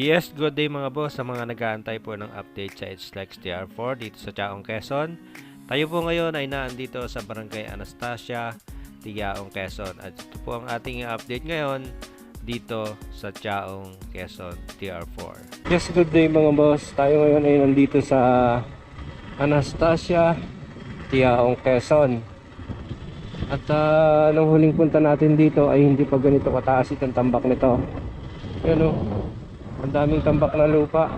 Yes, good day mga boss sa mga nag-aantay po ng update sa HLEX TR4 dito sa Chaong Quezon. Tayo po ngayon ay naandito sa Barangay Anastasia, Tigaong Quezon. At ito po ang ating update ngayon dito sa Chaong Quezon TR4. Yes, good day mga boss. Tayo ngayon ay nandito sa Anastasia, Tigaong Quezon. At uh, nung huling punta natin dito ay hindi pa ganito kataas itong tambak nito. Yan o. Ang daming tambak na lupa.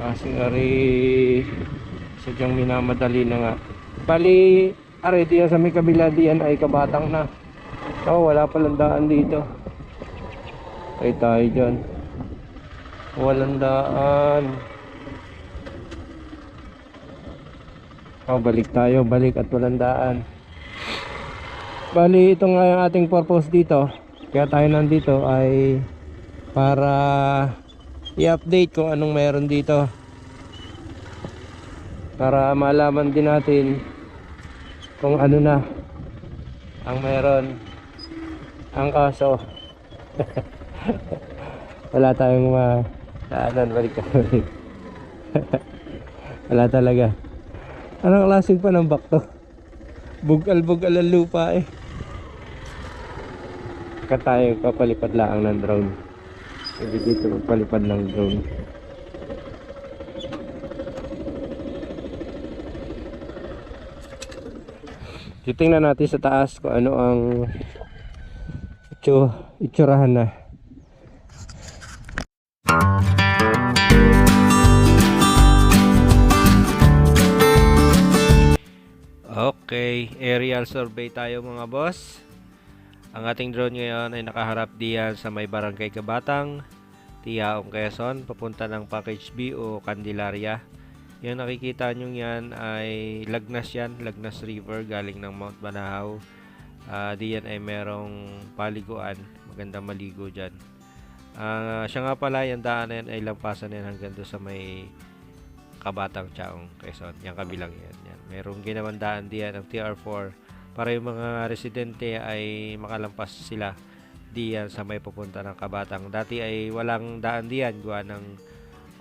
Kasi ari sadyang minamadali na nga. Bali, ari diyan sa may kabila diyan ay kabatang na. Oh, wala palang daan dito. Ay tayo dyan. Walang daan. Oh, balik tayo, balik at walang daan. Bali, ito nga yung ating purpose dito. Kaya tayo nandito ay para i-update kung anong meron dito. Para malaman din natin kung ano na ang meron. Ang kaso, wala tayong ma daanan balik ka wala talaga. Anong klaseng panambak to? Bugal-bugal ang lupa eh. Ka tayo papalipad lang ng drone. Hindi dito magpalipad ng drone. Titingnan natin sa taas kung ano ang itsurahan na. Okay, aerial survey tayo mga boss. Ang ating drone ngayon ay nakaharap diyan sa may barangay Kabatang, Tiaong Quezon, papunta ng Package B o Candelaria. Yung nakikita nyo yan ay Lagnas yan, Lagnas River galing ng Mount Banahaw. Ah, diyan ay merong paliguan, maganda maligo dyan. Ah, siya nga pala, yung daan na yan ay lampasan yan hanggang doon sa may Kabatang Chaong Quezon. Yung kabilang yan. yan. Merong ginawang daan diyan ng TR4 para yung mga residente ay makalampas sila diyan sa may pupunta ng Kabatang. Dati ay walang daan diyan gawa ng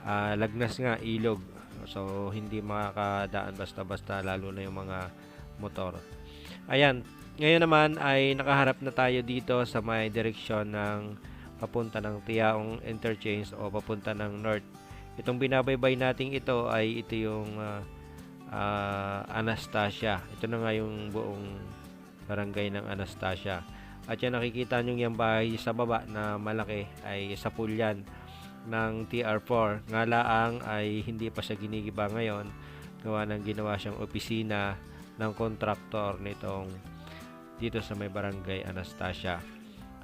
ah, lagnas nga ilog. So hindi makakadaan basta-basta lalo na yung mga motor. Ayan, ngayon naman ay nakaharap na tayo dito sa may direksyon ng papunta ng Tiaong Interchange o papunta ng North. Itong binabaybay nating ito ay ito yung ah, ah, Anastasia. Ito na nga yung buong barangay ng Anastasia. At yan nakikita nyo yung bahay sa baba na malaki ay sa pulyan ng TR4. Nga laang ay hindi pa siya ginigiba ngayon. Gawa ng ginawa siyang opisina ng kontraktor nitong dito sa may barangay Anastasia.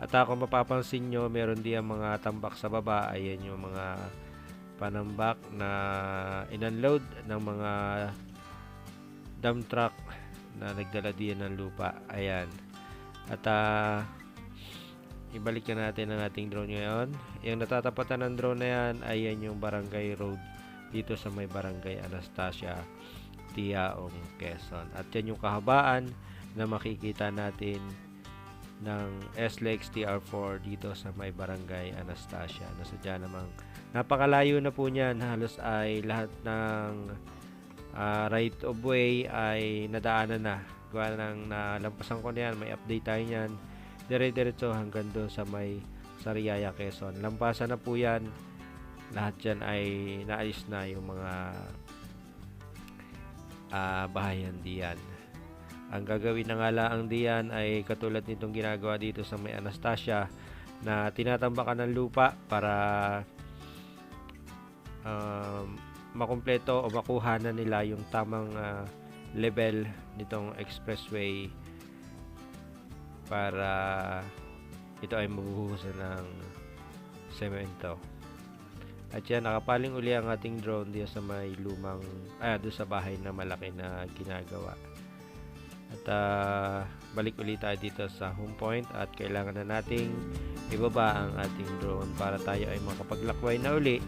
At ako mapapansin nyo, meron din mga tambak sa baba. Ayan yung mga panambak na inunload ng mga dump truck na nagdala diyan ng lupa. Ayan. At ah, ibalik na natin ang ating drone ngayon. Yung natatapatan ng drone na yan, ayan yung barangay road dito sa may barangay Anastasia, Tiaong, Quezon. At yan yung kahabaan na makikita natin ng SLEX TR4 dito sa may barangay Anastasia. Nasadya namang napakalayo na po niyan. Halos ay lahat ng ah, right of way ay nadaanan na. Gawa ng nalampasan ko na yan, may update tayo niyan. Dire-diretso hanggang doon sa may Sariaya, Quezon. Lampasan na po yan. Lahat yan ay naayos na yung mga ah, bahayan diyan. Ang gagawin na nga lang diyan ay katulad nitong ginagawa dito sa may Anastasia na tinatambakan ng lupa para um, makumpleto o makuha na nila yung tamang ah, level nitong expressway para ito ay mabuhusan ng semento. At yan, nakapaling uli ang ating drone diya sa may lumang, ah, doon sa bahay na malaki na ginagawa. At ah, balik ulit tayo dito sa home point at kailangan na nating ibaba ang ating drone para tayo ay makapaglakbay na uli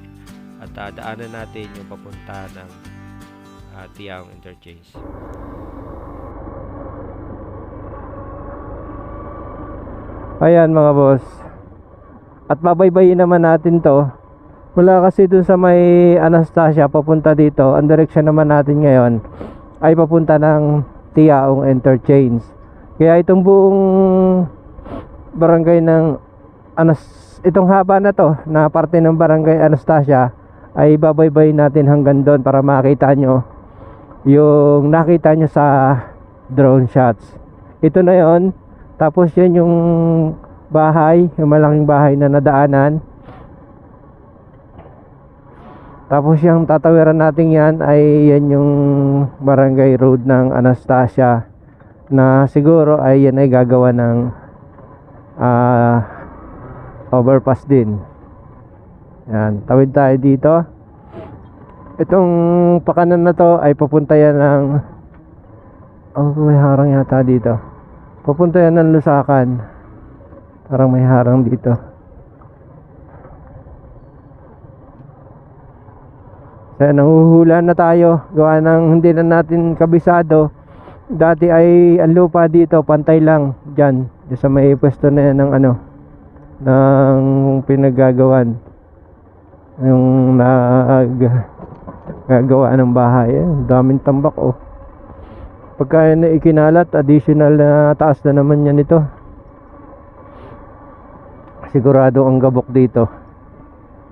at ah, daanan natin yung papunta ng uh, Tiaong Interchange. Ayan mga boss. At babaybayin naman natin to. Mula kasi dun sa may Anastasia papunta dito, ang direction naman natin ngayon ay papunta ng Tiaong Interchange. Kaya itong buong barangay ng Anas itong haba na to na parte ng barangay Anastasia ay babaybayin natin hanggang doon para makita nyo yung nakita nyo sa drone shots. Ito na yon tapos yan yung bahay, yung malaking bahay na nadaanan. Tapos yung tatawiran natin yan ay yan yung barangay road ng Anastasia na siguro ay yan ay gagawa ng ah, overpass din. Yan, tawid tayo dito. Itong pakanan na to ay papunta yan ng Oh, may harang yata dito. Papunta yan ng Lusakan. Parang may harang dito. Kaya nanguhula na tayo. Gawa ng hindi na natin kabisado. Dati ay ang lupa dito, pantay lang. Diyan. Sa may pwesto na yan ng ano. Ng pinagagawan. Yung nag gagawa ng bahay. Eh, daming tambak oh. Pagka na ikinalat, additional na taas na naman yan ito. Sigurado ang gabok dito.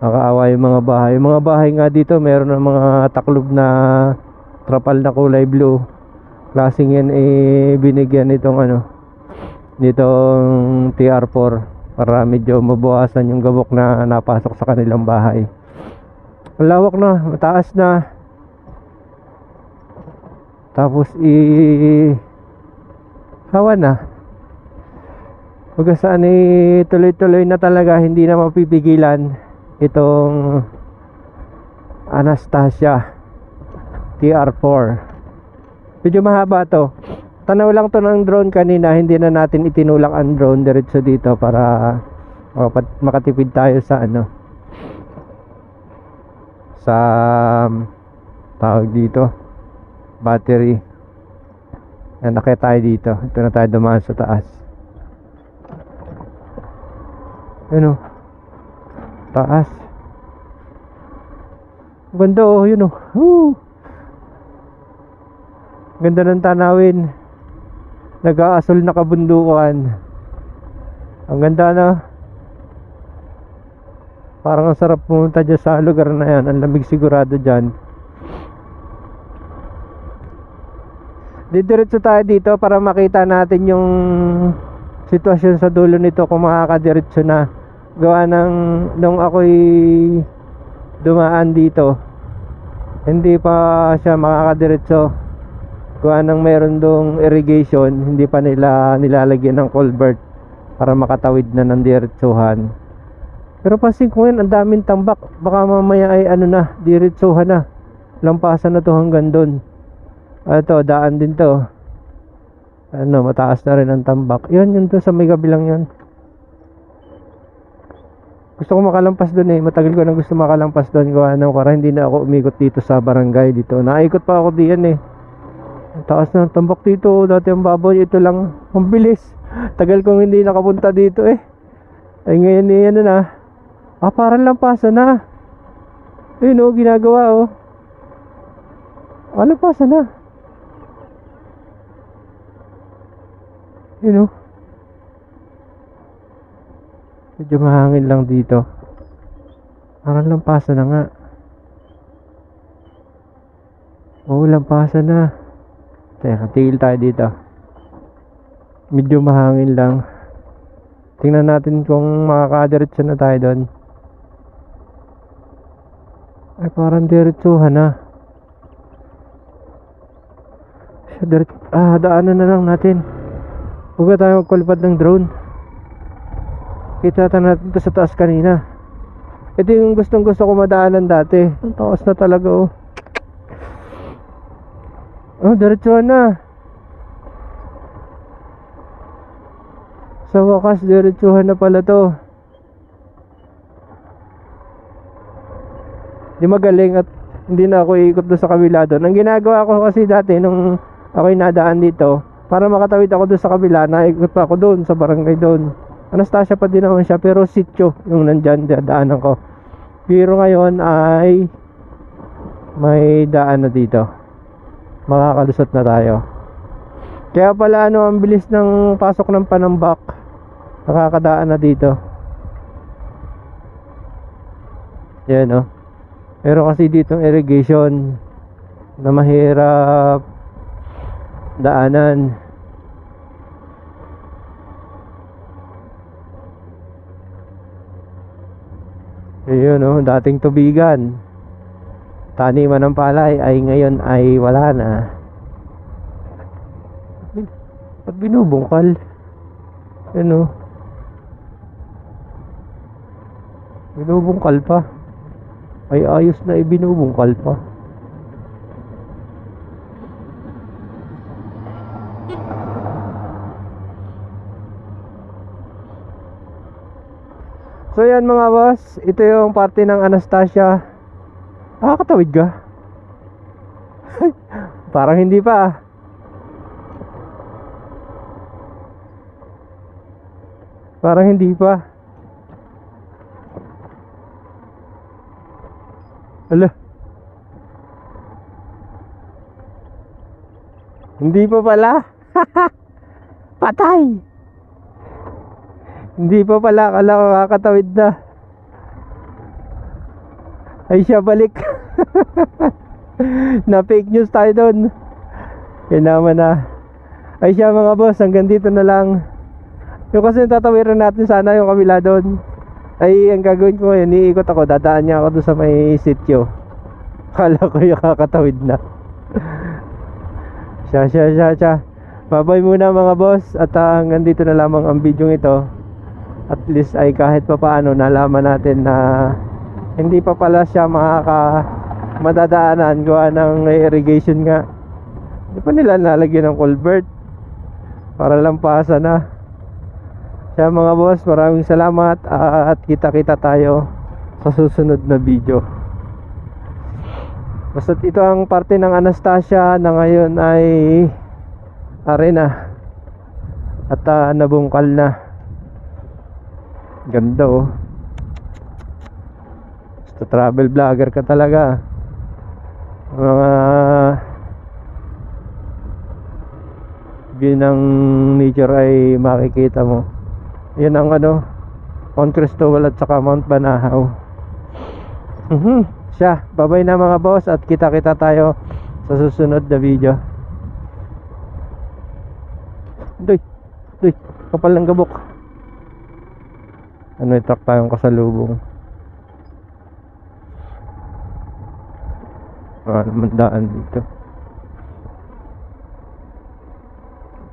Nakaawa yung mga bahay. Yung mga bahay nga dito, meron ng mga taklob na trapal na kulay blue. Klaseng yan eh, binigyan nitong ano, nitong TR4 para medyo mabawasan yung gabok na napasok sa kanilang bahay. Ang lawak na, mataas na. Tapos i hawa na. Huwag saan eh, tuloy-tuloy na talaga, hindi na mapipigilan itong Anastasia TR4. Medyo mahaba to. Tanaw lang to ng drone kanina, hindi na natin itinulak ang drone diretso dito para makapat- makatipid tayo sa ano sa tawag dito battery. Yan, nakaya tayo dito. Ito na tayo dumaan sa taas. Yun o taas. Ganda oh yun oh. Woo! ganda ng tanawin nag-aasol na kabundukan ang ganda na Parang ang sarap pumunta dyan sa lugar na yan. Ang lamig sigurado dyan. Didiretso tayo dito para makita natin yung sitwasyon sa dulo nito kung makakadiretso na. Gawa ng nung ako'y dumaan dito. Hindi pa siya makakadiretso. Gawa ng meron dong irrigation. Hindi pa nila nilalagyan ng culvert para makatawid na ng diretsuhan. Pero pansin ko ngayon, ang daming tambak. Baka mamaya ay ano na, diretsuhan na. Lampasan na to hanggang doon. Ito, daan din to. Ano, mataas na rin ang tambak. Yun, yun to sa may kabilang yun. Gusto ko makalampas doon eh. Matagal ko na gusto makalampas doon. Gawa ano, para hindi na ako umikot dito sa barangay dito. Naikot pa ako diyan eh. Ang taas ng tambak dito. Dati ang baboy, ito lang. Ang bilis. Tagal kong hindi nakapunta dito eh. Ay ngayon eh, ano na. Ah, parang lampasan na. Ayun oh, ginagawa oh. Ah, lampasan na. Yun oh. Medyo mahangin lang dito. Parang lampasan na nga. Oo, lampasan na. Teka, tigil tayo dito. Medyo mahangin lang. Tingnan natin kung makakadiretso na tayo doon. Ay, parang diretsuhan na. Siya diret... Ah, daanan na lang natin. Huwag na tayo magkulipad ng drone. Kita natin ito sa taas kanina. Ito yung gustong gusto ko madaanan dati. Ang taas na talaga oh. Oh, diretsuhan na. Sa wakas, diretsuhan na pala to. Di magaling at hindi na ako iikot doon sa kabila doon. Ang ginagawa ko kasi dati nung ako'y nadaan dito, para makatawid ako doon sa kabila, naikot pa ako doon sa barangay doon. Anastasia pa din naman siya pero sityo yung nandyan dadaanan ko. Pero ngayon ay may daan na dito. Makakalusot na tayo. Kaya pala ano ang bilis ng pasok ng panambak. Nakakadaan na dito. Yan oh. Pero kasi dito irrigation na mahirap daanan. Ayun oh, dating tubigan. Taniman ng palay ay ngayon ay wala na. Ba't binubungkal? Ano? Binubungkal pa. Ay ayos na ibinubungkal pa. So yan mga boss, ito yung parte ng Anastasia. Nakakatawid ka? Parang hindi pa ah. Parang hindi pa. Ala. Hindi pa pala. Patay. Hindi pa pala akala ko kakatawid na. Ay siya balik. na fake news tayo doon. Yun naman na. Ay siya mga boss, hanggang dito na lang. Yung kasi tatawiran natin sana yung kabila doon. Ay, ang gagawin ko ngayon, iikot ako, dadaan niya ako doon sa may sityo. Kala ko yung kakatawid na. siya, siya, siya, siya. Babay muna mga boss at ah, hanggang dito na lamang ang video ito. At least ay kahit pa paano nalaman natin na hindi pa pala siya makaka madadaanan gawa ng irrigation nga. Hindi pa nila nalagyan ng culvert para lampasan na. Kaya mga boss, maraming salamat at kita-kita tayo sa susunod na video. Basta ito ang parte ng Anastasia na ngayon ay arena at ah, nabungkal na. Ganda oh. Basta travel vlogger ka talaga. Mga view ng nature ay makikita mo. Yan ang ano, Mount Cristobal at saka Mount Banahaw. Mhm. Siya, babay na mga boss at kita-kita tayo sa susunod na video. Doy, doy, kapal ng gabok. Ano truck tayong kasalubong. Ah, naman daan dito.